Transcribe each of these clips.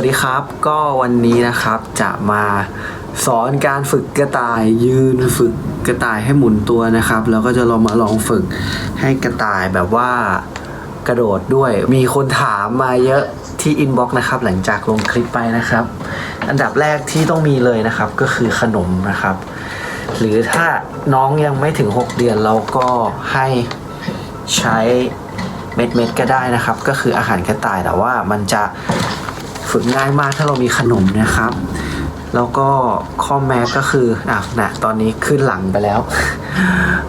วัสดีครับ ก็วันนี้นะครับจะมาสอนการฝึกกระต่ายยืนฝึกกระต่ายให้หมุนตัวนะครับ แล้วก็จะลองมาลองฝึกให้กระต่ายแบบว่ากระโดดด้วย มีคนถามมาเยอะที่อินบ็อกซ์นะครับ หลังจากลงคลิปไปนะครับ อันดับแรกที่ต้องมีเลยนะครับก็คือขนมนะครับ หรือถ้าน้องยังไม่ถึง 6 เดือนเราก็ให้ใช้เม็ดเม็ดก็ได้นะครับ ก็คืออาหารกระต่ายแต่ว่ามันจะ ฝึกง่ายมากถ้าเรามีขนมนะครับ แล้วก็ข้อแม้ก็คืออะนะตอนนี้ขึ้นหลังไปแล้ว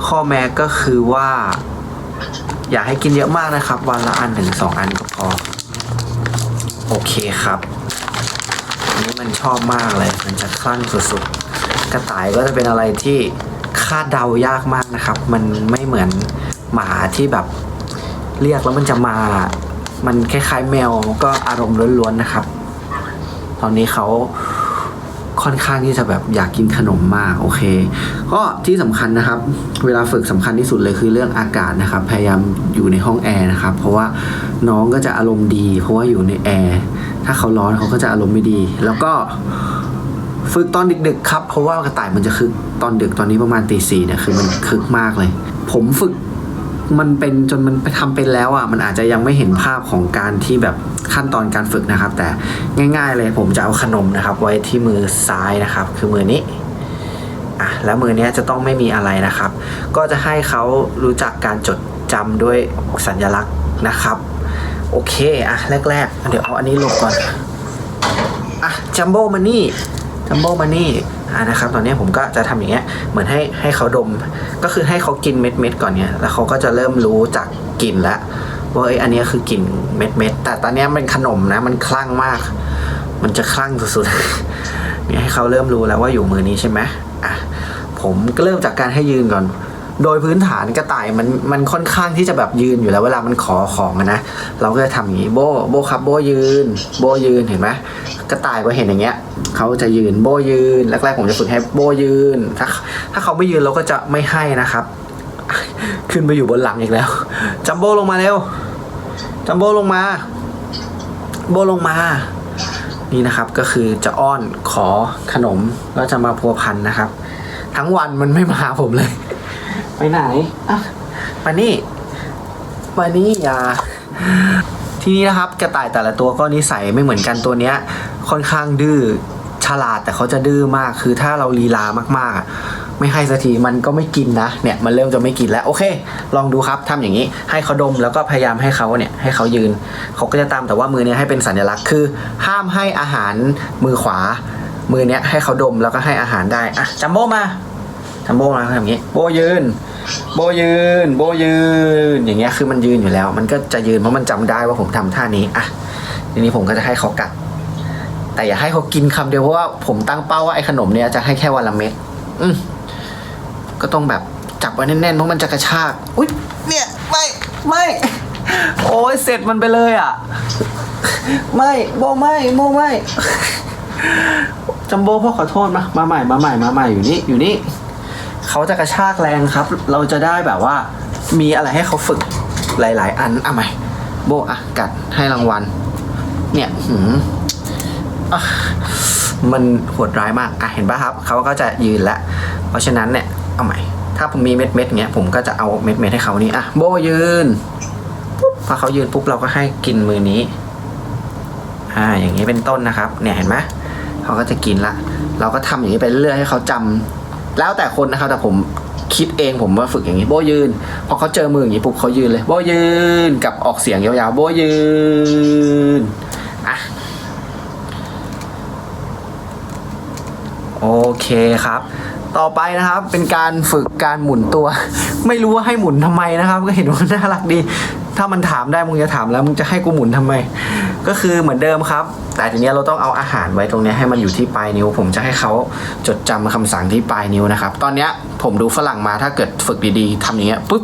ข้อแม้ก็คือว่า อย่าให้กินเยอะมากนะครับ วันละอันถึงสองอันก็พอ โอเคครับอันนี้มันชอบมากเลย มันจะคลั่งสุดๆ กระต่ายก็จะเป็นอะไรที่คาดเดายากมากนะครับ มันไม่เหมือนหมาที่แบบเรียกแล้วมันจะมา มันคล้ายๆแมวก็อารมณ์ล้วนๆนะครับ ตอนนี้เขาค่อนข้างที่จะแบบอยากกินขนมมากโอเค ก็ที่สำคัญนะครับ เวลาฝึกสำคัญที่สุดเลยคือเรื่องอากาศนะครับ พยายามอยู่ในห้องแอร์นะครับ เพราะว่าน้องก็จะอารมณ์ดี เพราะว่าอยู่ในแอร์ถ้าเขาร้อนเขาก็จะอารมณ์ไม่ดี แล้วก็ฝึกตอนดึกๆครับ เพราะว่ากระต่ายมันจะคึกตอนดึกตอนนี้ประมาณตีสี่เนี่ยคือมันคึกมากเลย ผมฝึก มันเป็นจนมันไปทำเป็นแล้วอะมันอาจจะยังไม่เห็นภาพของการที่แบบขั้นตอนการฝึกนะครับ แต่ง่ายๆเลยผมจะเอาขนมนะครับ ไว้ที่มือซ้ายนะครับ คือมือนี้อะแล้วมือนี้จะต้องไม่มีอะไรนะครับ ก็จะให้เขารู้จักการจดจำด้วยสัญลักษณ์นะครับ โอเคอะแรก ๆ เดี๋ยวเอาอันนี้ลงก่อนอะจัมโบ้มานี่จัมโบ้มานี่ นะครับ ตอนนี้ผมก็จะทำอย่างเงี้ยเหมือนให้ให้เขาดม ก็คือให้เขากินเม็ดเม็ดก่อนเนี่ยแล้วเขาก็จะเริ่มรู้จากกลิ่นแล้วว่าไอ้อันนี้คือกลิ่นเม็ดเม็ดแต่ตอนนี้ยมันขนมนะมันคลั่งมาก มันจะคลั่งสุดๆเนี่ยให้เขาเริ่มรู้แล้วว่าอยู่มือนี้ใช่ไหมอะผมก็เริ่มจากการให้ยืนก่อน โดยพื้นฐานกระต่ายมันมันค่อนข้างที่จะแบบยืนอยู่แล้วเวลามันขอของนะ เราก็จะทำอย่างนี้โบโบครับโบยืน โบยืนเห็นไหมกระต่ายพอเห็นอย่างเงี้ยเขาจะยืนโบยืนแรกๆผมจะฝึกให้โบยืนถ้าถ้าเขาไม่ยืนเราก็จะไม่ให้นะครับ ขึ้นไปอยู่บนหลังอีกแล้วจัมโบลงมาเร็วจัมโบลงมา โบลงมานี่นะครับก็คือจะอ้อนขอขนมก็จะมาพัวพันนะครับ ทั้งวันมันไม่มาหาผมเลย ไปไหนอะมานี่มานี่อย่าทีนี้นะครับกระต่ายแต่ละตัวก็นิสัยไม่เหมือนกันตัวเนี้ย ค่อนข้างดื้อฉลาดแต่เขาจะดื้อมากคือถ้าเราลีลามากๆอะไม่ให้สักทีมันก็ไม่กินนะเนี่ยมันเริ่มจะไม่กินแล้วโอเค ลองดูครับทำอย่างนี้ ให้เขาดมแล้วก็พยายามให้เขาเนี่ยให้เขายืนเขาก็จะตามแต่ว่ามือเนี้ยให้เป็นสัญลักษณ์คือ ห้ามให้อาหารมือขวา มือเนี้ยให้เขาดมแล้วก็ให้อาหารได้อะจัมโบ้มาจัมโบ้มาทำอย่างนี้โบยืน โบยืน โบยืน อย่างเงี้ยคือมันยืนอยู่แล้ว มันก็จะยืนเพราะมันจำได้ว่าผมทำท่านี้อะทีนี้ผมก็จะให้เขากัด แต่อย่าให้เขากินคำเดียวเพราะว่าผมตั้งเป้าว่าไอ้ขนมเนี้ยจะให้แค่วันละเม็ดอืมก็ต้องแบบจับไว้แน่นๆเพราะมันจะกระชากอุ้ยเนี่ยไม่ไม่โอ้ยเสร็จมันไปเลยอะ ไม่โบไม่โบไม่จัมโบ้พ่อขอโทษมามาใหม่มาใหม่มาใหม่อยู่นี่อยู่นี่ เขาจะกระชากแรงครับ เราจะได้แบบว่ามีอะไรให้เขาฝึกหลาย ๆ อันอะใหม่โบอะกัดให้รางวัล เนี่ยหืมมันโหดร้ายมากอะเห็นปะครับเขาก็จะยืนละเพราะฉะนั้นเนี่ยเอาใหม่ ถ้าผมมีเม็ดเม็ดเงี้ยผมก็จะเอาเม็ดเม็ดให้เขานี่อะโบยืนปุ๊บพอเขายืนปุ๊บเราก็ให้กินมือนี้อ่าอย่างนี้เป็นต้นนะครับ เนี่ยเห็นไหมเขาก็จะกินละ เราก็ทำอย่างนี้ไปเรื่อยให้เขาจำ แล้วแต่คนนะครับ แต่ผมคิดเองผมว่าฝึกอย่างนี้ โบยืน พอเขาเจอมืออย่างนี้ปุ๊บเขายืนเลย โบยืนกับออกเสียงยาวๆ โบยืนอะโอเคครับ ต่อไปนะครับเป็นการฝึกการหมุนตัว ไม่รู้ว่าให้หมุนทำไมนะครับ ก็เห็นว่าน่ารักดี ถ้ามันถามได้มึงจะถามแล้วมึงจะให้กูหมุนทำไม ก็คือเหมือนเดิมครับ แต่ทีเนี้ยเราต้องเอาอาหารไว้ตรงนี้ให้มันอยู่ที่ปลายนิ้ว ผมจะให้เขาจดจำคำสั่งที่ปลายนิ้วนะครับ ตอนเนี้ยผมดูฝรั่งมาถ้าเกิดฝึกดีๆทำอย่างเงี้ยปุ๊บ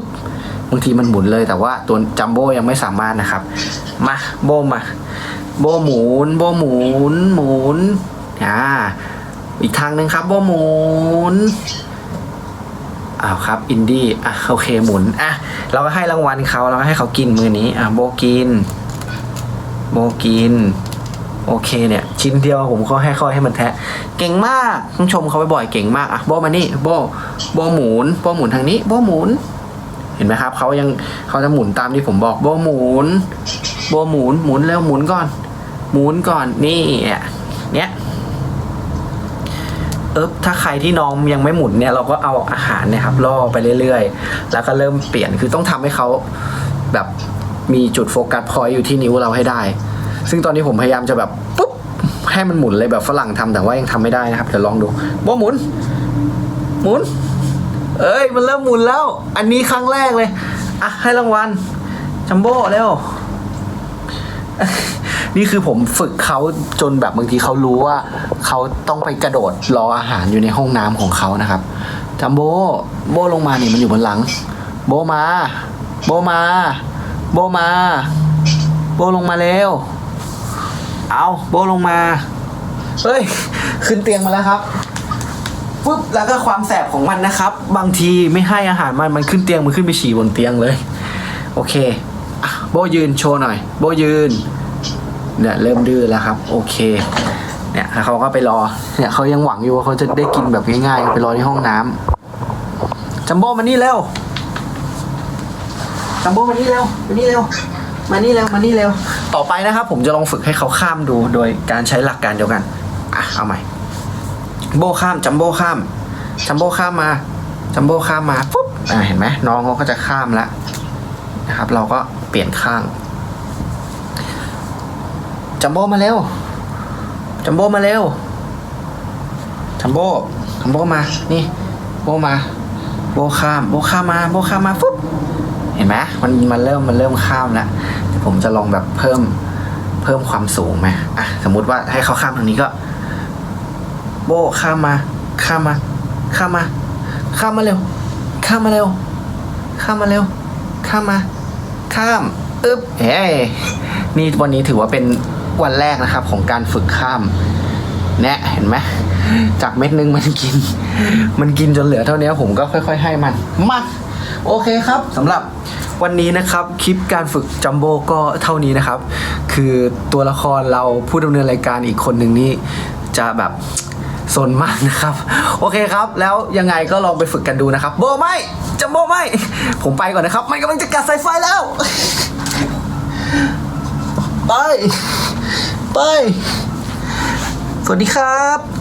บางทีมันหมุนเลยแต่ว่าตัวจัมโบ้ยังไม่สามารถนะครับ มาโบมา โบหมุน โบหมุน หมุนอ่าอีกทางหนึ่งครับ โบหมุน อ้าวครับอินดี้อะโอเคหมุนอะเราก็ให้รางวัลเขาเราก็ให้เขากินมือนี้อะโบกิน โบกิน โอเคเนี่ย ชิ้นเดียวผมก็ให้ค่อยให้มันแทะ เก่งมากต้องชมเขาบ่อยๆเก่งมากอะโบมานี่โบโบหมุนโบหมุนทางนี้โบหมุน เห็นไหมครับเขายังเขาจะหมุนตามที่ผมบอกโบหมุนโบหมุนหมุนแล้วหมุนก่อน หมุนก่อนนี่เนี้ย เอบถ้าใครที่น้องยังไม่หมุนเนี่ยเราก็เอาอาหารเนี่ยครับล่อไปเรื่อยๆ แล้วก็เริ่มเปลี่ยนคือต้องทำให้เขาแบบมีจุดโฟกัสพอยอยู่ที่นิ้วเราให้ได้ ซึ่งตอนนี้ผมพยายามจะแบบปุ๊บให้มันหมุนเลยแบบฝรั่งทำแต่ว่ายังทำไม่ได้นะครับเดี๋ยวลองดูโบหมุน หมุน เอ้ยมันเริ่มหมุนแล้ว อันนี้ครั้งแรกเลยอะให้รางวัลจัมโบ้เร็ว นี่คือผมฝึกเขาจนแบบบางทีเขารู้ว่าเขาต้องไปกระโดดรออาหารอยู่ในห้องน้ำของเขานะครับจัมโบ้โบลงมาเนี่ยมันอยู่บนหลัง โบมา โบมา โบมา โบลงมาเร็ว เอาโบลงมา เฮ้ย ขึ้นเตียงมาแล้วครับปุ๊บแล้วก็ความแสบของมันนะครับ บางทีไม่ให้อาหารมันมันขึ้นเตียงมันขึ้นไปฉี่บนเตียงเลย โอเคอะโบยืนโชว์หน่อย โบยืน เนี่ยเริ่มดื้อแล้วครับ โอเคเนี่ยเขาก็ไปรอเนี่ยเขายังหวังอยู่ว่าเขาจะได้กินแบบง่ายๆไปรอในห้องน้ำจัมโบ้มานี่เร็วจัมโบ้มานี่เร็วมานี่เร็วมานี่เร็วมานี่เร็วต่อไปนะครับ ผมจะลองฝึกให้เขาข้ามดูโดยการใช้หลักการเดียวกันอะเอาใหม่โบข้ามจัมโบ้ข้ามจัมโบ้ข้ามมาจัมโบ้ข้ามมาปุ๊บอ่าเห็นไหมน้องเขาก็จะข้ามแล้วนะครับ เราก็เปลี่ยนข้าง จัมโบ้มาเร็ว จัมโบ้มาเร็ว จัมโบ้ จัมโบ้มา นี่ โบมา โบข้าม โบข้ามมา โบข้ามมาปุ๊บ เห็นไหมมัน มันเริ่ม มันเริ่มข้ามแล้วผมจะลองแบบเพิ่ม เพิ่มความสูงไหมอะ สมมุติว่าให้เขาข้ามทางนี้ก็ โบข้ามมา ข้ามมา ข้ามมา ข้ามมาเร็ว ข้ามมาเร็ว ข้ามมาเร็ว ข้ามมา ข้าม อึ๊บเฮ้ยนี่วันนี้ถือว่าเป็น วันแรกนะครับของการฝึกข้ามเนี่ยเห็นไหมจากเม็ดนึงมันกิน มันกินจนเหลือเท่านี้ผมก็ค่อย ๆ ให้มันมาโอเคครับสำหรับวันนี้นะครับคลิปการฝึกจัมโบ้ก็เท่านี้นะครับ คือตัวละครเราผู้ดำเนินรายการอีกคนหนึ่งนี่จะแบบสนมากนะครับ โอเคครับแล้วยังไงก็ลองไปฝึกกันดูนะครับ โบไม่จัมโบไม่ ผมไปก่อนนะครับ มันกำลังจะกัดสายไฟแล้ว ไป ไป สวัสดีครับ